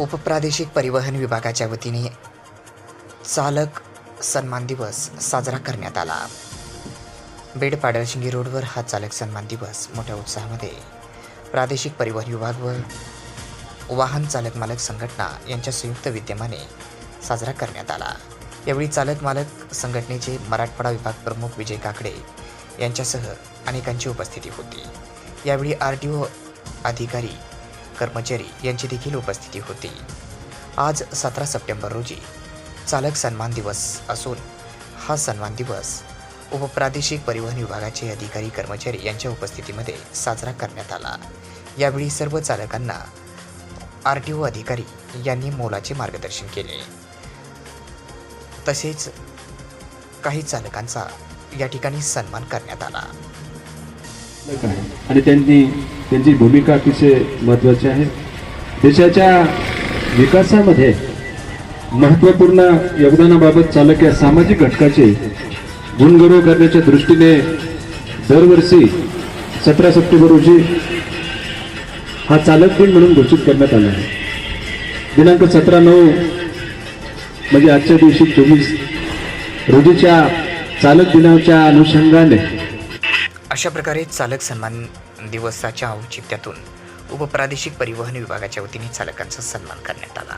उपप्रादेशिक परिवहन विभागाच्या वतीने चालक सन्मान दिवस साजरा करण्यात आला. बेड पाडळशिंगी रोडवर हा चालक सन्मान दिवस मोठ्या उत्साहामध्ये. प्रादेशिक परिवहन विभाग व वाहन चालक मालक संघटना यांच्या संयुक्त विद्यमाने साजरा करण्यात आला. यावेळी चालक मालक संघटनेचे मराठवाडा विभाग प्रमुख विजय काकडे यांच्यासह अनेकांची उपस्थिती होती. यावेळी आर टी ओ अधिकारी कर्मचारी यांची देखील उपस्थिती होती. आज सतरा सप्टेंबर रोजी चालक सन्मान दिवस असून हा सन्मान दिवस उपप्रादेशिक परिवहन विभागाचे अधिकारी कर्मचारी यांच्या उपस्थितीमध्ये साजरा करण्यात आला. यावेळी सर्व चालकांना आर टी ओ अधिकारी यांनी मोलाचे मार्गदर्शन केले. तसेच काही चालकांचा या ठिकाणी सन्मान करण्यात आला. आणि त्यांनी त्यांची भूमिका अतिशय महत्त्वाची आहे? देशाच्या विकासामध्ये महत्त्वपूर्ण योगदानाबाबत चालक या सामाजिक घटकाचे गुणगौरव करण्याच्या दृष्टीने दरवर्षी सतरा सप्टेंबर रोजी हा चालक दिन म्हणून घोषित करण्यात आला आहे. दिनांक सतरा नऊ म्हणजे आजच्या दिवशी चोवीस रोजीच्या चालक दिनाच्या अनुषंगाने. अशा प्रकारे चालक सन्मान दिवसाच्या औचित्यातून. उपप्रादेशिक परिवहन विभागाच्या वतीने चालकांचा सन्मान करण्यात आला.